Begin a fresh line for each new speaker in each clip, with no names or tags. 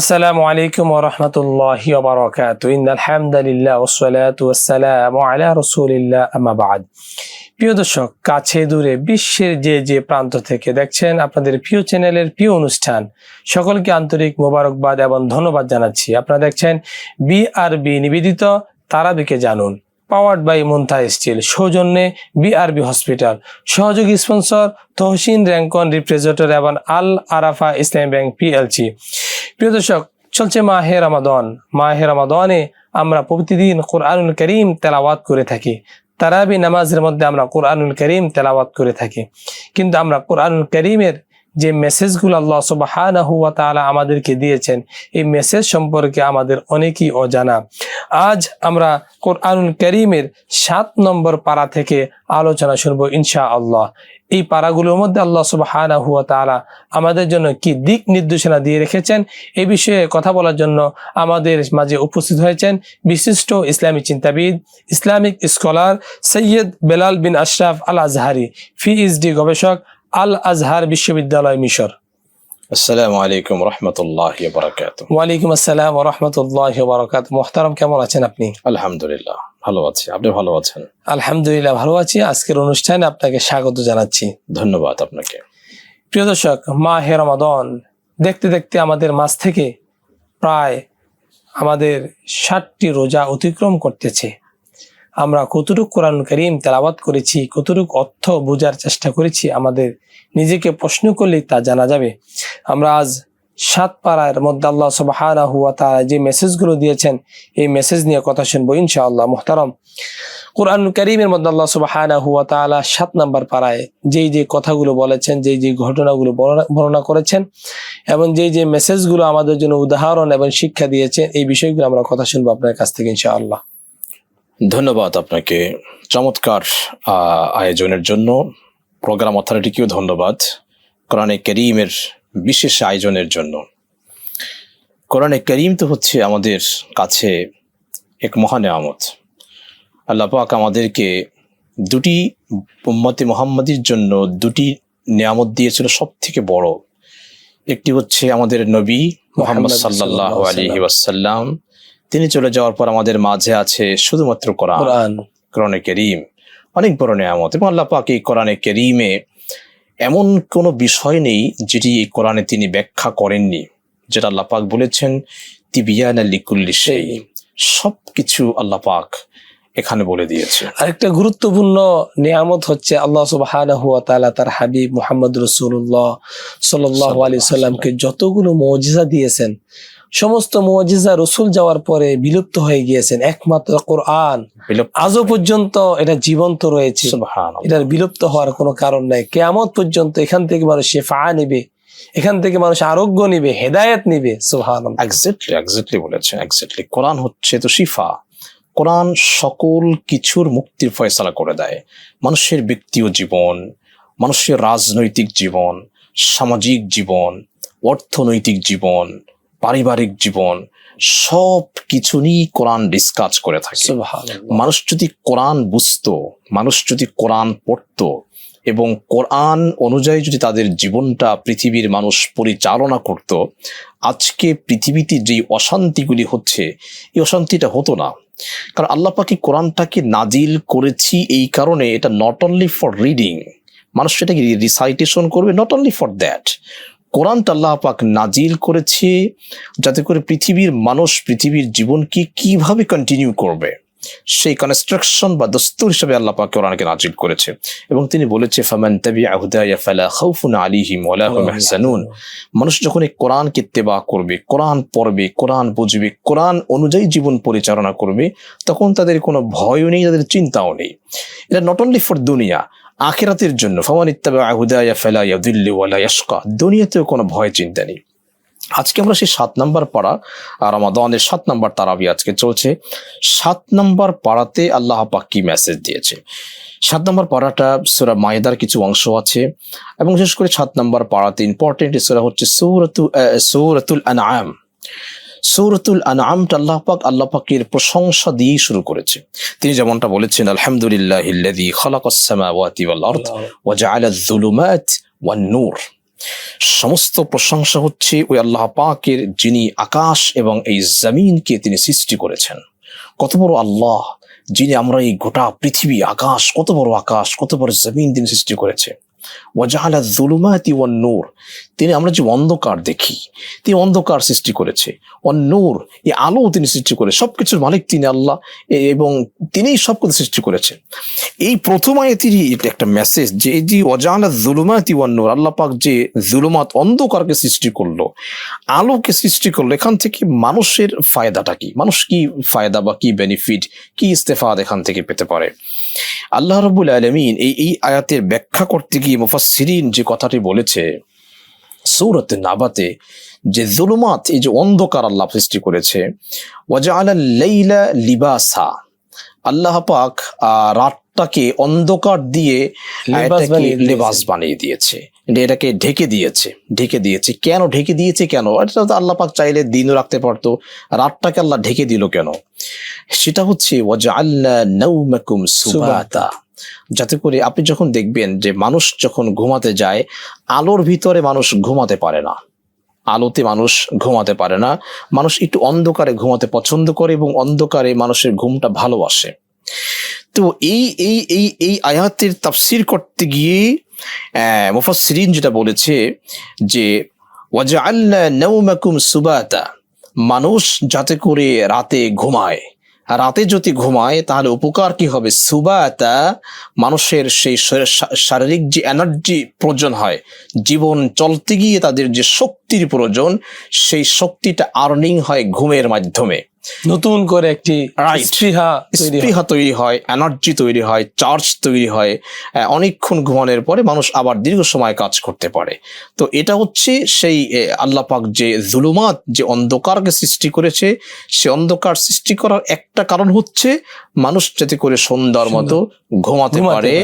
আসসালামু আলাইকুম ওয়া রাহমাতুল্লাহি ওয়া বারাকাতু ইন্নাল হামদুলিল্লাহ ওয়া সসালাতু ওয়া সালামু আলা রাসূলিল্লাহ, আম্মা প্রিয় দর্শক, কাছে দূরে বিশ্বের যে যে প্রান্ত থেকে দেখছেন আপনাদের প্রিয় চ্যানেলের প্রিয় অনুষ্ঠান, সকলকে আন্তরিক মোবারকবাদ এবং ধন্যবাদ জানাচ্ছি। আপনারা দেখছেন বিআরবি নিবেদিত, তারাবিকে জানুন। পাওয়ার্ড বাই মুন্থা স্টিল, সৌজন্যে বিআরবি হসপিটাল। সহযোগী স্পন্সর তহসিন র্যাঙ্কন রিপ্রেজেন্টর এবং আল আরাফা ইসলাম ব্যাংক পিএলসি প্রিয় দর্শক, চলছে মাহে মা মাহে রামাদনে আমরা প্রতিদিন কোরআনুল করিম তেলাওয়াত করে থাকি। তারাবি নামাজের মধ্যে আমরা কোরআনুল করিম তেলাওয়াত করে থাকি। কিন্তু আমরা কোরআনুল করিমের যে মেসেজগুলো আল্লাহ তাআলা আমাদেরকে দিয়েছেন, এই মেসেজ সম্পর্কে আমাদের অনেকই অজানা। আজ আমরা কোরআনুল করিমের সাত নম্বর পারা থেকে আলোচনা শুনব ইনশা আল্লাহ এই পারাগুলোর মধ্যে আল্লাহ সুবহানাহু ওয়া তাআলা আমাদের জন্য কি দিক নির্দেশনা দিয়ে রেখেছেন, এ বিষয়ে কথা বলার জন্য আমাদের মাঝে উপস্থিত হয়েছেন বিশিষ্ট ইসলামী চিন্তাবিদ, Islamic scholar Syed Belal bin Ashraf Al Azhari PhD গবেষক আল আজহার বিশ্ববিদ্যালয় মিশর।
আসসালামু আলাইকুম রহমতুল্লাহ বারাকাত
ওয়ালাইকুম আসসালাম রহমতুল্লাহ বরকাত মোহতারম কেমন আছেন আপনি?
আলহামদুলিল্লাহ ভালো আছি। আপনি ভালো আছেন?
আলহামদুলিল্লাহ ভালো আছি। আজকের অনুষ্ঠানে আপনাকে স্বাগত জানাচ্ছি।
ধন্যবাদ আপনাকে।
প্রিয় দর্শক মা হে রমাদন দেখতে দেখতে আমাদের মাঝ থেকে প্রায় আমাদের ষাটটি রোজা অতিক্রম করতেছে। আমরা কতটুক কোরআন করিম তেলাবাত করেছি, কতটুক অর্থ বোঝার চেষ্টা করেছি, আমাদের নিজেকে প্রশ্ন করলেই তা জানা যাবে। আমরা আজ সাত পাড়ার মধ্যে আল্লাহ সুবহানাহু হুয়া যে মেসেজগুলো দিয়েছেন, এই মেসেজ নিয়ে কথা শুনব ইনশাআল্লাহ, মুহতারম। কোরআন করিমের মধ্যে আল্লাহ সুবহানাহু ওয়া তাআলা সাত নাম্বার পাড়ায় যেই যে কথাগুলো বলেছেন, যেই যে ঘটনাগুলো বর্ণনা- বর্ণনা করেছেন, এবং যেই যে মেসেজগুলো আমাদের জন্য উদাহরণ এবং শিক্ষা দিয়েছেন, এই বিষয়গুলো আমরা কথা শুনব আপনার কাছ থেকে ইনশাআল্লাহ।
ধন্যবাদ আপনাকে। চমৎকার আয়োজনের জন্য। প্রোগ্রাম অথরিটিকেও ধন্যবাদ। কোরআনে করিমের বিশেষ আয়োজনের জন্য। কোরআনে করিম তো হচ্ছে আমাদের কাছে এক মহান আমত আল্লাহ পাক আমাদেরকে দুটি উম্মতে মোহাম্মদীর জন্য দুটি নিয়ামত দিয়েছিল সব থেকে বড়। একটি হচ্ছে আমাদের নবী মোহাম্মদ সাল্লাহ
সাল্লাল্লাহু
আলী ওয়াসাল্লাম। তিনি চলে যাওয়ার পর আমাদের মাঝে আছে শুধুমাত্র কোরআন
কোরআন।
করিম অনেক বড় নেয়ামত এবং আল্লাহ পাক এই কোরআনে কেরিমে এমন কোনো বিষয় নেই যেটি এই কোরআনে তিনি ব্যাখ্যা করেননি যেটা আল্লাহ পাক বলেছেন তিবিয়ান লিকুল্লি সেই। সব কিছু আল্লাহ পাক এখানে বলে দিয়েছে।
আরেকটা গুরুত্বপূর্ণ নিয়ামত হচ্ছে আল্লাহ সুবহানাহু ওয়া তাআলা তার হাবিব মুহাম্মদ রাসূলুল্লাহ সাল্লাল্লাহু আলাইহি সাল্লামকে যতগুলো মুজিজা দিয়েছেন সমস্ত মুজিজা রসুল যাওয়ার পরে বিলুপ্ত হয়ে গিয়েছেন একমাত্র কোরআন। আজও পর্যন্ত এটা জীবন্ত রয়েছে। এটার বিলুপ্ত হওয়ার কোনো কারণ নাই। কেয়ামত পর্যন্ত এখান থেকে মানুষ শেফা নিবে এখান থেকে মানুষ আরোগ্য নিবে হেদায়েত নিবে। সুবহানাল্লাহ।
এক্স্যাক্টলি এক্স্যাক্টলি বলেছেন এক্স্যাক্টলি কোরআন হচ্ছে তো শিফা। কোরআন সকল কিছুর মুক্তির ফয়সালা করে দেয়। মানুষের ব্যক্তিও জীবন মানুষের রাজনৈতিক জীবন সামাজিক জীবন অর্থনৈতিক জীবন পারিবারিক জীবন সব কিছু নিয়ে কোরআন ডিসকাস করে থাকে। মানুষ যদি কোরআন বুঝতো মানুষ যদি কোরআন পড়তো এবং কোরআন অনুযায়ী যদি তাদের জীবনটা পৃথিবীর মানুষ পরিচালনা করত আজকে পৃথিবীতে যেই অশান্তিগুলি হচ্ছে এই অশান্তিটা হতো না। কারণ আল্লাহ পাকি কোরআনটাকে নাজিল করেছি এই কারণে এটা নট অনলি ফর রিডিং মানুষ সেটাকে রিসাইটেশন করবে নট অনলি ফর দ্যাট কোরআনটা আল্লাহ পাক নাজিল করেছে, যাতে করে পৃথিবীর মানুষ পৃথিবীর জীবনকে কীভাবে কন্টিনিউ করবে? সেই কনস্ট্রাকশন বা দস্তুর হিসেবে আল্লাহ পাক কোরআনকে নাজিল করেছে। এবং তিনি বলেছে, ফামান তাবিআ হুদায়া ফালা খাউফুন আলাইহিম ওয়ালা হুম ইয়াহজানুন মানুষ যখন এই কোরআনকে ইত্তেবা করবে, কোরআন পড়বে, কোরআন বুঝবে, কোরআন অনুযায়ী জীবন পরিচালনা করবে, তখন তাদের কোনো ভয়ও নেই, তাদের চিন্তাও নেই। এটা নট অনলি ফর দুনিয়া আখিরাতের জন্য, ফামান ইত্তাবা হুদায়া ফালা ইয়াদিল্লু ওয়ালা ইয়াশকা, দুনিয়াতেও কোনো ভয়, চিন্তা নেই। আজকে আমরা সেই সাত নাম্বার পাড়া আর আমাদের সাত নাম্বার তারাবি আজকে চলছে। সাত নাম্বার পাড়াতে আল্লাহ পাক কি মেসেজ দিয়েছে? সাত নম্বর পাড়াটা সুরা মায়েদার কিছু অংশ আছে এবং বিশেষ করে সাত নম্বর পাড়াতে ইম্পর্টেন্ট সুরা হচ্ছে সৌরতু সৌরতুল আনআম। সৌরতুল আনআমটা আল্লাহ পাক আল্লাহ পাকের প্রশংসা দিয়েই শুরু করেছে। তিনি যেমনটা বলেছেন আলহামদুলিল্লাহ ইল্লাযী খালাকাস সামাওয়াতি ওয়াল আরদ ওয়া জাআলা আয-যুলুমাত ওয়ান নূর। সমস্ত প্রশংসা হচ্ছে ওই আল্লাহ পাকের যিনি আকাশ এবং এই জমিনকে তিনি সৃষ্টি করেছেন। কত বড় আল্লাহ যিনি আমরা এই গোটা পৃথিবী আকাশ কত বড় আকাশ কত বড় জমিন তিনি সৃষ্টি করেছে ওয়াজাহালা জুলুমাতি ওয়ান নূর। তিনি আমরা যে অন্ধকার দেখি, তিনি অন্ধকার সৃষ্টি করেছে নূর এই আলো তিনি সৃষ্টি করে, সবকিছুর মালিক তিনি আল্লাহ এবং তিনিই সব কিছু সৃষ্টি করেছেন এই প্রথম আয়াতেরই এটা একটা মেসেজ যে এই যে অজানা জুলুমাতি নূর আল্লাহ পাক যে জুলুমাত অন্ধকারকে সৃষ্টি করল, আলোকে সৃষ্টি করল, এখান থেকে মানুষের ফায়দাটা কি? মানুষ কি ফায়দা বা কি বেনিফিট কি ইস্তেফাদ এখান থেকে পেতে পারে? আল্লাহ রবুল আলমিন এই এই আয়াতের ব্যাখ্যা করতে গিয়ে মুফাসসিরিন যে কথাটি বলেছে সৌরত নাবাতে যে জুলুমাত এই যে অন্ধকার আল্লাহ সৃষ্টি করেছে ওয়াজআলা লাইলা লিবাসা। আল্লাহ পাক রাতটাকে অন্ধকার দিয়ে
লেবাস বানিয়ে দিয়েছে।
এটাকে ঢেকে দিয়েছে ঢেকে দিয়েছে। কেন ঢেকে দিয়েছে কেন? এটা তো আল্লাহ পাক চাইলে দিনও রাখতে পারতো রাতটাকে আল্লাহ ঢেকে দিল কেন? সেটা হচ্ছে ওয়াজআলনা নাওমাকুম সুবাতা। যাতে করে আপনি যখন দেখবেন যে মানুষ যখন ঘুমাতে যায় আলোর ভিতরে মানুষ ঘুমাতে পারে না। আলোতে মানুষ ঘুমাতে পারে না। মানুষ একটু অন্ধকারে ঘুমাতে পছন্দ করে এবং অন্ধকারে মানুষের ঘুমটা ভালোবাসে তো এই এই এই এই আয়াতের তাফসির করতে গিয়ে আহ, মুফাসসিরিন যেটা বলেছে যে ওয়াজআলনা নাওমাকুম সুবাতা মানুষ যাতে করে রাতে ঘুমায়। রাতে যদি ঘুমায়, তাহলে উপকার কি হবে? সুবাতা মানুষের সেই শারীরিক যে এনার্জি প্রয়োজন হয়, জীবন চলতে গিয়ে তাদের যে শক্তির প্রয়োজন, সেই শক্তিটা আর্নিং হয় ঘুমের মাধ্যমে।
নতুন করে একটি স্পৃহা তৈরি হয়।
স্পৃহা তৈরি হয় এনার্জি তৈরি হয় চার্জ তৈরি হয় অনেকক্ষণ ঘুমানোর পরে মানুষ আবার দীর্ঘ সময় কাজ করতে পারে তো এটা হচ্ছে সেই আল্লাহ পাক যে জুলুমাত যে অন্ধকারকে সৃষ্টি করেছে সে অন্ধকার সৃষ্টি করার একটা কারণ হচ্ছে মানুষ যাতে করে সন্ধ্যার মতো ঘুমাতে পারে।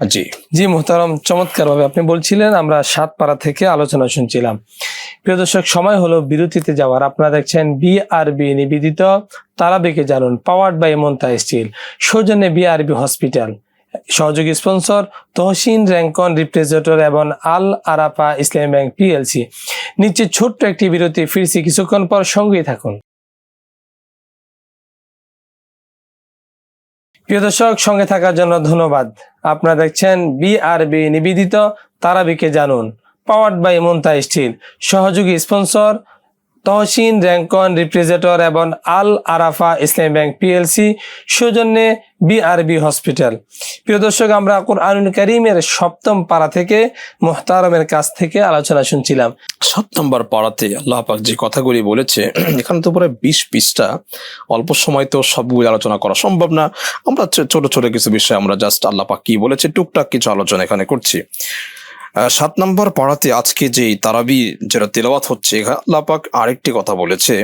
জি।
জি, মোহতারম চমৎকার ভাবে আপনি বলছিলেন, আমরা সাত পাড়া থেকে আলোচনা শুনছিলাম। প্রিয় দর্শক, সময় হলো বিরতিতে যাওয়ার। আপনারা দেখছেন বিআরবি নিবেদিত, তারাবিকে জানুন পাওয়ার্ড বাই মন্তা স্টিল সৌজন্যে বিআরবি হসপিটাল সহযোগী স্পন্সর তহসিন র্যাঙ্কন রিপ্রেজেন্টেটর এবং আল আরাফা ইসলামী ব্যাংক পিএলসি নিচে ছোট্ট একটি বিরতি, ফিরছি কিছুক্ষণ পর সঙ্গেই থাকুন। প্রিয় দর্শক, সঙ্গে থাকার জন্য ধন্যবাদ। আপনারা দেখছেন বিআরবি নিবেদিত, তারাবিকে জানুন। পাওয়ার্ড বাই মুন্তা স্টিল সহযোগী স্পন্সর তহসিন র্যাঙ্কন রিপ্রেজেন্টর এবং আল আরাফা ইসলামী ব্যাংক পিএলসি সৌজন্যে বিআরবি হসপিটাল। প্রিয় দর্শক, আমরা কোরআনুল করিমের সপ্তম পাড়া থেকে মোহতারমের কাছ থেকে আলোচনা শুনছিলাম।
সপ্তমবার পাড়াতে আল্লাহ পাক যে কথাগুলি বলেছে, এখানে তো প্রায় বিশ পৃষ্ঠা, অল্প সময় তো সবগুলি আলোচনা করা সম্ভব না। আমরা ছোট ছোট কিছু বিষয় আমরা জাস্ট আল্লাহ পাক কি বলেছে, টুকটাক কিছু আলোচনা এখানে করছি। সাত নম্বর পাড়াতে আজকে যে তারাবি যেটা তেলাওয়াত হচ্ছে এখানে আল্লাহ পাক আরেকটি কথা বলেছে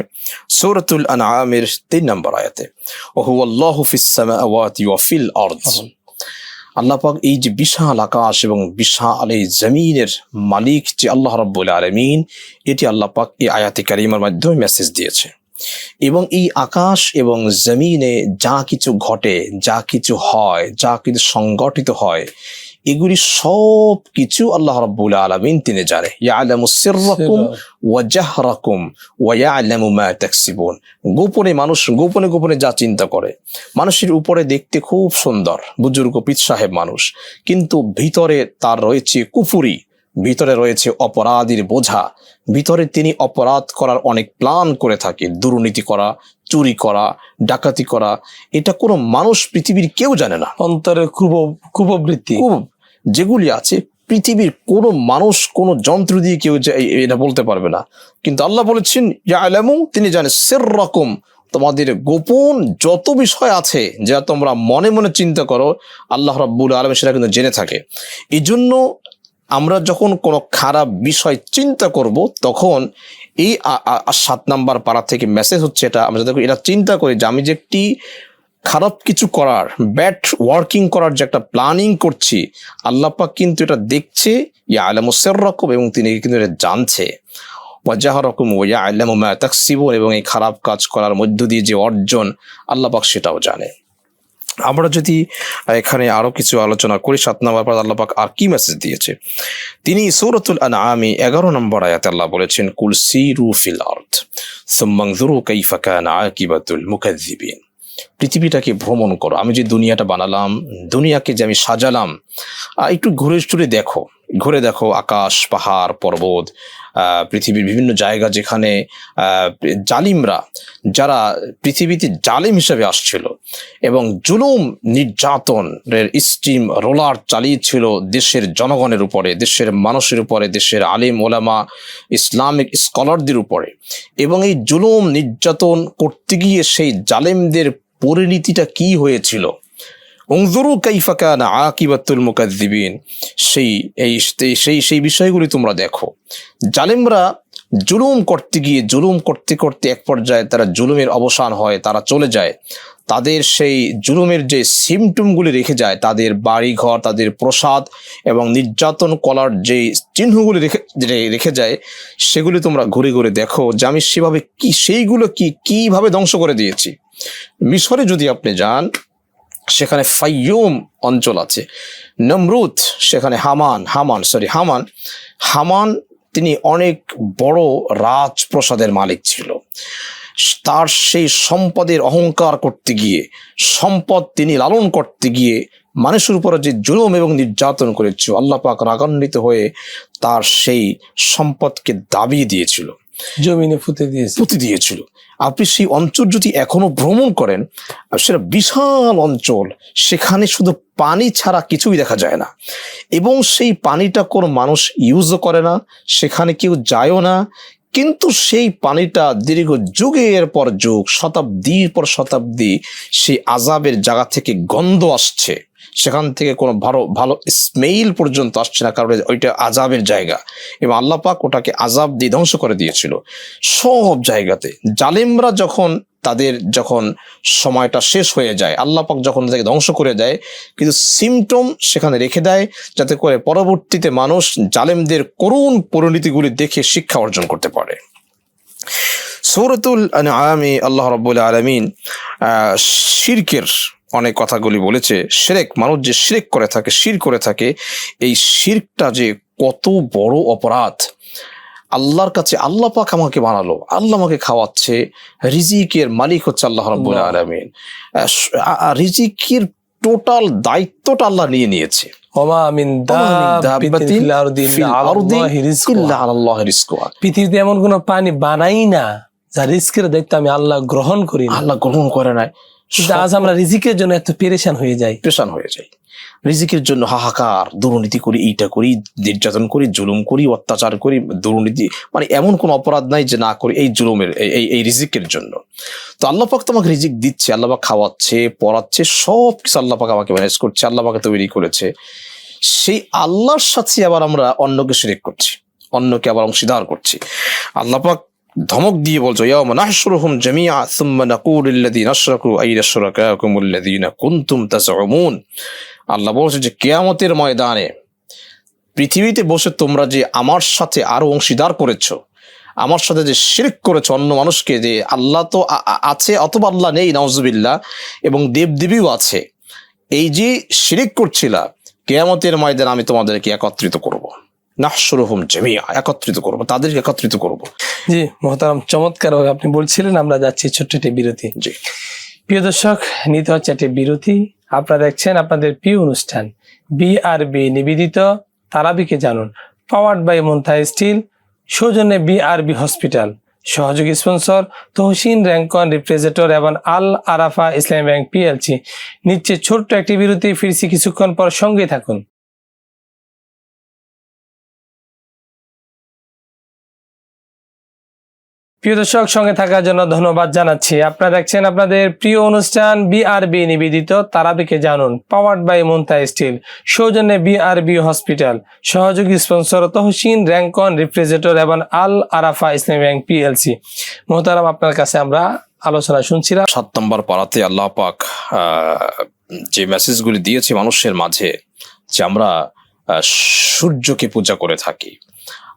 সূরাতুল আনআমের তিন নম্বর আয়াতে। ওহু আল্লাহু ওয়া ফিল আরদ। আল্লাহ পাক এই যে বিশাল আকাশ এবং বিশাল এই জমিনের মালিক যে আল্লাহ রব্বুল আলমিন এটি আল্লাহ পাক এই আয়াতে কারিমার মাধ্যমে মেসেজ দিয়েছে। এবং এই আকাশ এবং জমিনে যা কিছু ঘটে যা কিছু হয় যা কিছু সংগঠিত হয় এগুলি সব কিছু আল্লাহ রব্বুল আলমিন তিনি জানে। ইয়ালামু সিররাকুম ওয়া জাহরাকুম ওয়া ইয়ালামু মা তাকসিবুন। গোপনে মানুষ গোপনে গোপনে যা চিন্তা করে মানুষের উপরে দেখতে খুব সুন্দর বুজুর্গ পিত সাহেব মানুষ। কিন্তু ভিতরে তার রয়েছে কুফুরি ভিতরে রয়েছে অপরাধীর বোঝা ভিতরে তিনি অপরাধ করার অনেক প্ল্যান করে থাকে দুর্নীতি করা চুরি করা ডাকাতি করা এটা কোনো মানুষ পৃথিবীর কেউ জানে না।
অন্তরের কুপ কুপবৃত্তি
খুব যেগুলি আছে পৃথিবীর কোনো মানুষ কোনো যন্ত্র দিয়ে কেউ যে এটা বলতে পারবে না। কিন্তু আল্লাহ বলেছেন ইয়ালামু তিনি জানেন সের রকম তোমাদের গোপন যত বিষয় আছে যা তোমরা মনে মনে চিন্তা করো আল্লাহ রাব্বুল আলম সেটা কিন্তু জেনে থাকে। এই জন্য আমরা যখন কোনো খারাপ বিষয় চিন্তা করব, তখন এই সাত নাম্বার পাড়া থেকে মেসেজ হচ্ছে এটা, আমরা যাতে এটা চিন্তা করি যে আমি যে একটি খারাপ কিছু করার ব্যাট ওয়ার্কিং করার যে একটা প্ল্যানিং করছি, আল্লাহ পাক কিন্তু এটা দেখছে ইয়া আলামুসের রকম এবং তিনি কিন্তু এটা জানছে। ওয়াজাহ রকম ওয়া আলামু মা তাকসিবুন এবং এই খারাপ কাজ করার মধ্য দিয়ে যে অর্জন, আল্লাহ পাক সেটাও জানে। আমরা যদি এখানে আরও কিছু আলোচনা করি, সাত নম্বর পর আল্লাহ পাক আর কি মেসেজ দিয়েছে? তিনি সৌরতুল আনআমি এগারো নম্বর আয়াতে আল্লাহ বলেছেন, কুল সিরু ফিল আরদ সুম্মানজুরু কাইফা কানা আকিবাতুল মুকাজ্জিবিন পৃথিবীটাকে ভ্রমণ করো। আমি যে দুনিয়াটা বানালাম, দুনিয়াকে যে আমি সাজালাম একটু ঘুরে টুরে দেখো। ঘুরে দেখো আকাশ, পাহাড়, পর্বত পৃথিবীর বিভিন্ন জায়গা যেখানে জালিমরা, যারা পৃথিবীতে জালিম হিসেবে আসছিল এবং জুলুম নির্যাতনের স্টিম রোলার চালিয়েছিল দেশের জনগণের উপরে, দেশের মানুষের উপরে, দেশের আলিম, ওলামা, ইসলামিক স্কলারদের উপরে। এবং এই জুলুম নির্যাতন করতে গিয়ে সেই জালেমদের পরিণতিটা কি হয়েছিল? কাইফা কানা আকিবাতুল মুকাদ্দিবিন সেই, এই সেই সেই বিষয়গুলি তোমরা দেখো। জালেমরা জুলুম করতে গিয়ে, জুলুম করতে করতে এক পর্যায়ে তারা জুলুমের অবসান হয়, তারা চলে যায়। তাদের সেই জুলুমের যে সিমটমগুলি রেখে যায়, তাদের বাড়িঘর, তাদের প্রসাদ এবং নির্যাতন কলার যে চিহ্নগুলি রেখে রেখে যায়, সেগুলি তোমরা ঘুরে ঘুরে দেখো যে আমি সেভাবে কি, সেইগুলো কি, কীভাবে ধ্বংস করে দিয়েছি। মিশরে যদি আপনি যান সেখানে ফাইয়ুম অঞ্চল আছে। নমরুদ সেখানে হামান হামান সরি হামান। হামান তিনি অনেক বড় রাজপ্রসাদের মালিক ছিল। তার সেই সম্পদের অহংকার করতে গিয়ে, সম্পদ তিনি লালন করতে গিয়ে মানুষের উপরে যে জুলুম এবং নির্যাতন করেছিল, আল্লাহ পাক রাগান্বিত হয়ে তার সেই সম্পদকে দাবিয়ে দিয়েছিল।
জমিনে ফুটে দিয়েছে।
পুঁতে দিয়েছিল। আপনি সেই অঞ্চল যদি এখনও ভ্রমণ করেন সেটা বিশাল অঞ্চল, সেখানে শুধু পানি ছাড়া কিছুই দেখা যায় না। এবং সেই পানিটা কোনো মানুষ ইউজও করে না, সেখানে কেউ যায়ও না কিন্তু সেই পানিটা দীর্ঘ যুগের পর যুগ, শতাব্দীর পর শতাব্দী, সেই আজাবের জায়গা থেকে গন্ধ আসছে। সেখান থেকে কোনো ভালো ভালো স্মেইল পর্যন্ত আসছে না, কারণ ওইটা আজাবের জায়গা। এবং আল্লাহ পাক ওটাকে আজাব দিয়ে ধ্বংস করে দিয়েছিল। সব জায়গাতে জালেমরা যখন তাদের যখন সময়টা শেষ হয়ে যায়, আল্লাহ পাক যখন তাকে ধ্বংস করে দেয়, কিন্তু সিমটম সেখানে রেখে দেয় যাতে করে পরবর্তীতে মানুষ জালেমদের করুণ পরিণতিগুলি দেখে শিক্ষা অর্জন করতে পারে। সৌরতুল আমি আল্লাহ রব্বুল আলমিন শিরকের অনেক কথাগুলি বলেছে, শিরেক, মানুষ যে শিরেক করে থাকে, শির করে থাকে, এই শিরকটা যে কত বড় অপরাধ। আল্লাহর কাছে আল্লাহ পাক আমাকে বানালো আল্লাহ আমাকে খাওয়াচ্ছে রিজিকের মালিক হচ্ছে আল্লাহ রব্বুল আলমিন। রিজিকের টোটাল দায়িত্বটা আল্লাহ নিয়ে নিয়েছে।
পৃথিবীতে এমন কোনো পানি বানাই না যা রিস্কের দায়িত্ব আমি আল্লাহ গ্রহণ করি
আল্লাহ গ্রহণ করে নাই।
কিন্তু আজ আমরা রিজিকের জন্য এত পেরেশান হয়ে যাই।
পেশান হয়ে যায় রিজিকের জন্য হাহাকার দুর্নীতি করি এইটা করি নির্যাতন করি জুলুম করি অত্যাচার করি দুর্নীতি মানে এমন কোন অপরাধ নাই যে না করি এই জুলুমের এই- এই এই রিজিকের জন্য। তো আল্লাহ পাক তোমাকে রিজিক দিচ্ছে আল্লাহ পাক খাওয়াচ্ছে পড়াচ্ছে সব কিছু আল্লাহ পাক আমাকে ম্যানেজ করছে আল্লাহ পাকে তৈরি করেছে। সেই আল্লাহর সাথে আবার আমরা অন্যকে শিরিক করছি অন্যকে আবার অংশীদার করছি। আল্লাহ পাক ধমক দিয়ে বলছো, ইয়াউমা নাহশুরুহুম জামিআ, সুম্মা নাকুলু লিল্লাযীনা আশরাকু আইনা শুরাকাকুম আল্লাযীনা কুনতুম তাজউমুন। আল্লাহ বলছে যে, কেয়ামতের ময়দানে পৃথিবীতে বসে তোমরা যে আমার সাথে আরও অংশীদার করেছ, আমার সাথে যে শিরিক করেছ অন্য মানুষকে, যে আল্লাহ তো আছে অথবা আল্লাহ নেই, নাউজুবিল্লাহ, এবং দেবদেবীও আছে, এই যে শিরিক করছিলা, কেয়ামতের ময়দানে আমি তোমাদেরকে একত্রিত করব। নাহশুরুহুম জামিআ একত্রিত করব তাদেরকে একত্রিত করব।
জি মোহতারাম চমৎকার ভাবে আপনি বলছিলেন আমরা যাচ্ছি ছোট্ট একটি বিরতি।
জি।
প্রিয় দর্শক নিতে হচ্ছে একটি বিরতি। আপনারা দেখছেন আপনাদের প্রিয় অনুষ্ঠান বিআরবি নিবেদিত তারাবিকে জানুন। পাওয়ার্ড বাই মন্থা স্টিল সৌজন্যে বিআরবি হসপিটাল সহযোগী স্পন্সর তহসিন র্যাঙ্কন রিপ্রেজেন্টর এবং আল আরাফা ইসলাম ব্যাংক পিএলসি নিচ্ছে ছোট্ট একটি বিরতি ফিরছি কিছুক্ষণ পর সঙ্গে থাকুন। প্রিয় দর্শক, সঙ্গে থাকার জন্য ধন্যবাদ জানাচ্ছি। আপনারা দেখছেন আপনাদের প্রিয় অনুষ্ঠান বিআরবি নিবেদিত তারাবিকে জানুন পাওয়ার্ড বাই মুন্তা স্টিল সৌজন্যে বিআরবি হসপিটাল সহযোগী স্পন্সর তহসিন, র্যাঙ্কন রিপ্রেজেন্টর এবং আল আরাফা ইসলামী ব্যাংক পিএলসি মোহতারাম, আপনার কাছে আমরা আলোচনা শুনছিলাম।
সাত নম্বর পাড়াতে আল্লাহ পাক যে মেসেজগুলি দিয়েছে মানুষের মাঝে, যে আমরা সূর্যকে পূজা করে থাকি,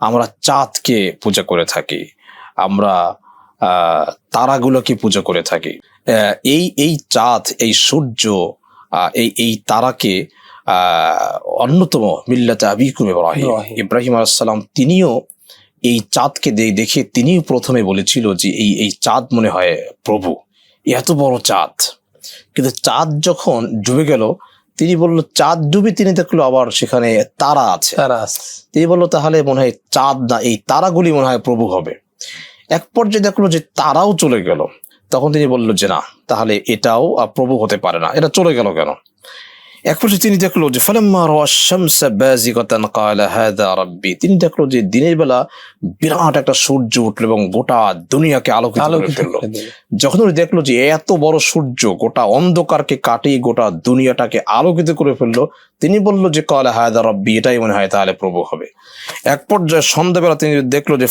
আমরা চাঁদকে পূজা করে থাকি আমরা তারাগুলোকে পুজো করে থাকি। এই এই চাঁদ এই সূর্য এই এই তারাকে আহ, অন্যতম মিল্লাতে আবিকুম ইব্রাহিম।
ইব্রাহিম।
ইব্রাহিম আলাইসাল্লাম তিনিও এই চাঁদকে দেখে তিনিও প্রথমে বলেছিল যে এই এই চাঁদ মনে হয় প্রভু। এত বড় চাঁদ। কিন্তু চাঁদ যখন ডুবে গেল তিনি বলল চাঁদ ডুবে তিনি দেখল আবার সেখানে তারা আছে।
তারা আছে।
তিনি বলল তাহলে মনে হয় চাঁদ না এই তারাগুলি মনে হয় প্রভু হবে। এক পর্যায়ে দেখল যে তারাও চলে গেল। তখন তিনি বলল যে না তাহলে এটাও প্রভু হতে পারে না। এটা চলে গেল কেন? এক পর্যায়ে তিনি দেখল যে তিনি দেখল যে দিনের বেলা বিরাট একটা সূর্য উঠল এবং গোটা দুনিয়াকে আলোকিত করে
আলোকিত
ফেলল। যখন উনি দেখল যে এত বড় সূর্য গোটা অন্ধকারকে কাটিয়ে গোটা দুনিয়াটাকে আলোকিত করে ফেলল তিনি বলল যে কলা হায়দা রব্বি এটাই মনে হয় তাহলে প্রভু হবে। এক পর্যায়ে সন্ধ্যাবেলা তিনি দেখল যে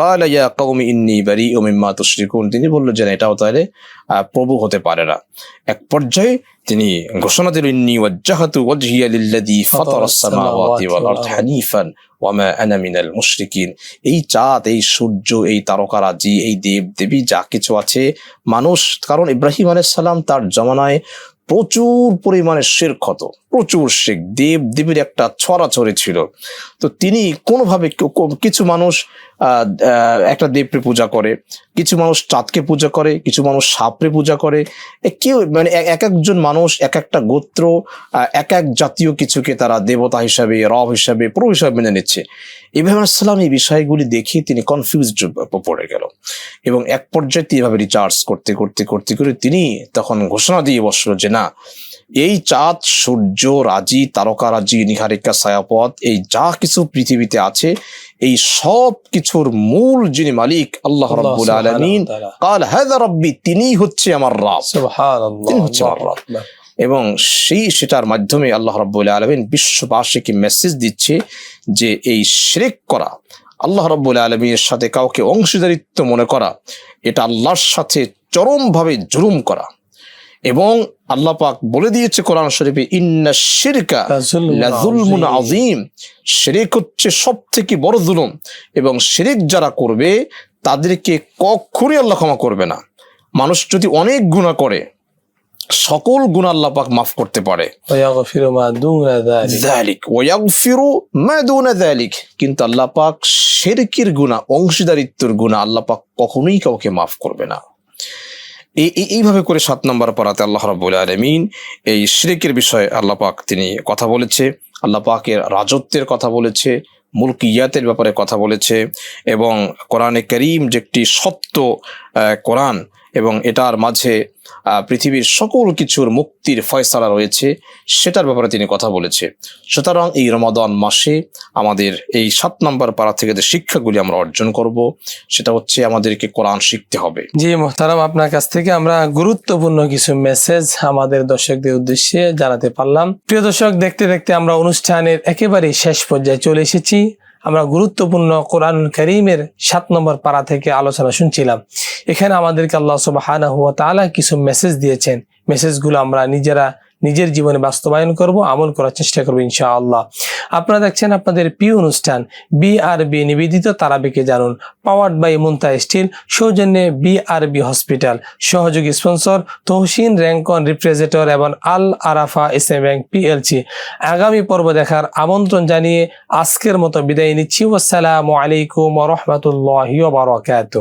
কালা ইয়া ইন্নী বারিউ মিম্মা তুশরিকুন তিনি বলল যে এটাও তাহলে প্রভু হতে পারে না। এক পর্যায়ে তিনি ঘোষণা দিল ইন্নী ওয়াজ্জাহাতু ওয়াজহিয়া লিল্লাযী ফাতারাস সামাওয়াতি ওয়াল আরদ হানিফান আনা মিনাল মুশরিকিন এই চাঁদ এই সূর্য এই তারকারাজি এই দেব দেবী যা কিছু আছে মানুষ কারণ ইব্রাহিম আলাইহিস সালাম তার জমানায় প্রচুর পরিমাণে শের হতো প্রচুর শেখ দেব, দেবীর একটা ছড়াছড়ি ছিল। তো তিনি কোনোভাবে কিছু মানুষ একটা দেবকে পূজা করে, কিছু মানুষ চাঁদকে পূজা করে, কিছু মানুষ সাপরে পূজা করে। কেউ মানে এক- এক একজন মানুষ, এক একটা গোত্র এক এক জাতীয় কিছুকে তারা দেবতা হিসাবে, রব হিসাবে, প্রভু হিসাবে মেনে নিচ্ছে। ইব্রাহিম সালাম এই বিষয়গুলি দেখে তিনি কনফিউজ পড়ে গেল। এবং এক পর্যায়ে এভাবে রিচার্জ করতে করতে করতে, করে তিনি তখন ঘোষণা দিয়ে বসল যে, না, এই চাঁদ, সূর্য, রাজি, তারকা, রাজি, নিহারিকা ছায়াপথ এই যা কিছু পৃথিবীতে আছে এই সব কিছুর মূল যিনি মালিক আল্লাহ রব্বুল আলামিন। কাল হায়দা রব্বি তিনিই হচ্ছে আমার রাব
সুবহানাল্লাহ,
তিনি হচ্ছে
আল্লাহ। আকবার।
এবং সেই সেটার মাধ্যমে আল্লাহ রাব্বুল আলমিন বিশ্ববাসীকে মেসেজ দিচ্ছে যে এই শিরিক করা আল্লাহ রাব্বুল আলমীর সাথে কাউকে অংশীদারিত্ব মনে করা এটা আল্লাহর সাথে চরমভাবে জুলুম করা এবং আল্লাহ পাক বলে দিয়েছে কোরআন শরীফে ইন্না শিরকা
লাযুলমুন আযীম।
শিরিক হচ্ছে সবথেকে বড় জুলুম এবং শিরিক যারা করবে তাদেরকে কখনই আল্লাহ ক্ষমা করবে না। মানুষ যদি অনেক গুণা করে সকল গুণ আল্লাহ পাক মাফ করতে পারে।
ওয়াগফিরু মা দুনা যালিক।
যালিক। ওয়াগফিরু মা দুনা যালিক। কিন্তু আল্লাহ পাক শিরকের গুনাহ অংশীদারিত্বের গুনাহ আল্লাহ পাক কখনোই কাউকে মাফ করবে না। এই, এই- এইভাবে করে সাত নম্বর পড়াতে আল্লাহ রাব্বুল আলমিন এই শ্রেকের বিষয়ে আল্লাহ পাক তিনি কথা বলেছে, আল্লাহ পাকের রাজত্বের কথা বলেছে, মুলকিয়াতের ব্যাপারে কথা বলেছে এবং কোরআনে করিম যে একটি সত্য কোরআন এবং এটার মাঝে পৃথিবীর সকল কিছুর মুক্তির ফয়সালা রয়েছে, সেটার ব্যাপারে তিনি কথা বলেছে। সুতরাং এই রমাদান মাসে আমাদের এই সাত নম্বর পাড়া থেকে যে শিক্ষাগুলি আমরা অর্জন করব, সেটা হচ্ছে আমাদেরকে কোরআন শিখতে হবে।
জি মোহতারাম, আপনার কাছ থেকে আমরা গুরুত্বপূর্ণ কিছু মেসেজ আমাদের দর্শকদের উদ্দেশ্যে জানাতে পারলাম। প্রিয় দর্শক, দেখতে দেখতে আমরা অনুষ্ঠানের একেবারে শেষ পর্যায়ে চলে এসেছি। আমরা গুরুত্বপূর্ণ কোরআন করিমের সাত নম্বর পাড়া থেকে আলোচনা শুনছিলাম। এখানে আমাদেরকে আল্লাহ সব হানা তালা কিছু মেসেজ দিয়েছেন। মেসেজগুলো আমরা নিজেরা নিজের জীবনে বাস্তবায়ন করব, আমল করার চেষ্টা করব ইনশাআল্লাহ। আপনারা দেখছেন আপনাদের প্রিয় অনুষ্ঠান বিআরবি নিবেদিত তারাবিকে জানুন পাওয়ার্ড বাই মুন্তা স্টিল, সৌজন্যে বিআরবি হসপিটাল সহযোগী স্পন্সর তহসিন, র্যাঙ্কন রিপ্রেজেন্টর এবং Al Arafah S M bank PLC আগামী পর্ব দেখার আমন্ত্রণ জানিয়ে আজকের মতো বিদায় নিচ্ছি। আসসালামু আলাইকুম রহমতুল্লাহ বারকাত